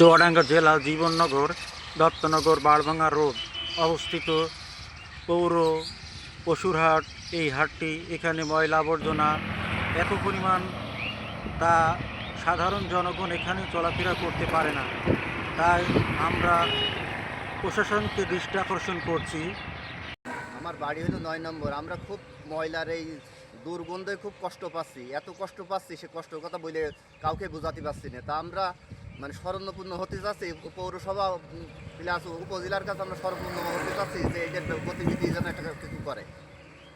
চুয়াডাঙ্গা জেলা জীবননগর, দত্তনগর, বাড়ভাঙ্গা রোড অবস্থিত। পৌর পশুরহাট, এই হাটটি এখানে ময়লা আবর্জনা, এত পরিমাণ তা সাধারণ জনগণ এখানে চলাফেরা করতে পারে না। তাই আমরা প্রশাসনকে দৃষ্টি আকর্ষণ করছি। আমার বাড়ি হলো নয় নম্বর। আমরা খুব ময়লার এই দুর্গন্ধে খুব কষ্ট পাচ্ছি। এত কষ্ট পাচ্ছি, সে কষ্টের কথা বলে কাউকে বোঝাতে পারছি না। তা আমরা মানে স্মরণপূর্ণ হতে যাচ্ছি। পৌরসভা প্লাস উপজেলার কাছে আমরা স্মরণপূর্ণ হতে চাচ্ছি যে এইটার গতিবিধি যেন একটা কিছু করে।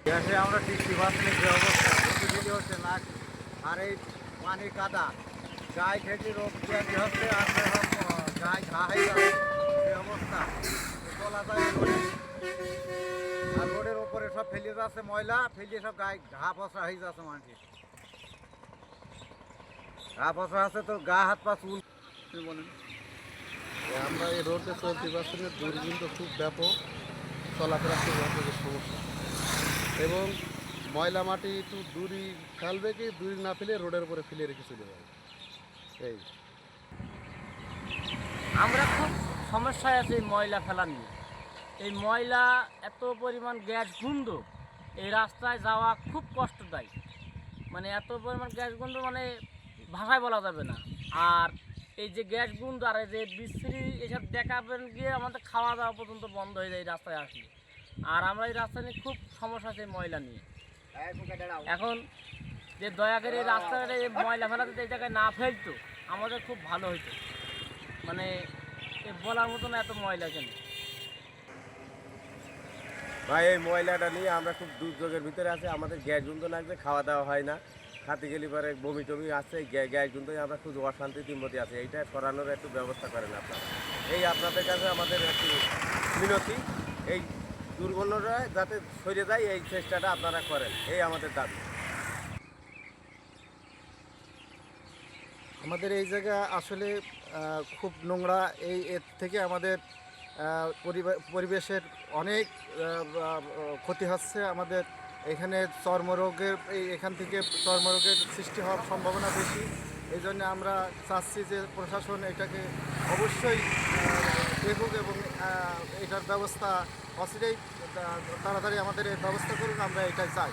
গ্যাসে আমরা দেখতে পাচ্ছি যে অবস্থা, গতিবিধি হচ্ছে না আর এই পানি কাদা, গায়ে থেকে রোগ ব্যাধি হচ্ছে আর গায়ে ঘা হয়ে যাচ্ছে, এই অবস্থা। চলা যায় আর রোডের ওপরে সব ফেলে যাচ্ছে ময়লা, ফেলে সব গায়ে ঘা ফসা হয়ে যাচ্ছে মানুষের। ঘা ফসা আছে তো গা, হাত পা চুল বলেন। আমরা এই রোডে চলতে না দুর্গন্ধ খুব ব্যাপক। চলাফেরা খুব ব্যাপক সমস্যা। এবং ময়লা মাটি একটু দূরি ফেলবে কি দূরি না ফেলে রোডের উপরে ফেলে রেখে চলে যাবে এই। আমরা খুব সমস্যায় আছি এই ময়লা ফেলা নিয়ে। এই ময়লা এত পরিমাণ গ্যাস গন্ধ এই রাস্তায় যাওয়া খুব কষ্টদায়ী মানে এত পরিমাণ গ্যাস গন্ধ মানে ভাষায় বলা যাবে না। আর এই যে গ্যাস গন্ধ আর যে বিশ্রী, এসব দেখাবেন গিয়ে আমাদের খাওয়া দাওয়া পর্যন্ত বন্ধ হয়ে যায় এই রাস্তায় আসলে আর আমরা এই রাস্তা নিয়ে খুব সমস্যা আছে ময়লা নিয়ে। এখন যে দয়া করে এই রাস্তাঘাটে এই ময়লা ফেলাতে এই জায়গায় না ফেলতো, আমাদের খুব ভালো হতো মানে বলার মতো না এত ময়লা কেন? ভাই, এই ময়লাটা নিয়ে আমরা খুব দুর্যোগের ভিতরে আছি, আমাদের গ্যাস জুন্ত লাগছে, খাওয়া দাওয়া হয় না। খাতে গেলে পরে বমি টমি গ্যা- গ্যাস জুন্তই আমরা খুব অশান্তি তিমতি আছি। এইটা সরানোর একটু ব্যবস্থা করেন আপনারা। এই আপনাদের কাছে আমাদের একটু মিনতি, এই দুর্গন্ধটা যাতে সরে যায়, এই চেষ্টাটা আপনারা করেন। এই আমাদের দাবি। আমাদের এই জায়গা আসলে খুব নোংরা। এই এর থেকে আমাদের পরিবে- পরিবেশের অনেক ক্ষতি হচ্ছে আমাদের এখানে চর্মরোগের এখান থেকে চর্মরোগের সৃষ্টি হওয়ার সম্ভাবনা বেশি। এই জন্য আমরা চাচ্ছি যে প্রশাসন এটাকে অবশ্যই দেখুক এবং এটার ব্যবস্থা, অচিরেই তাড়াতাড়ি আমাদের এর ব্যবস্থা করুন আমরা এটাই চাই।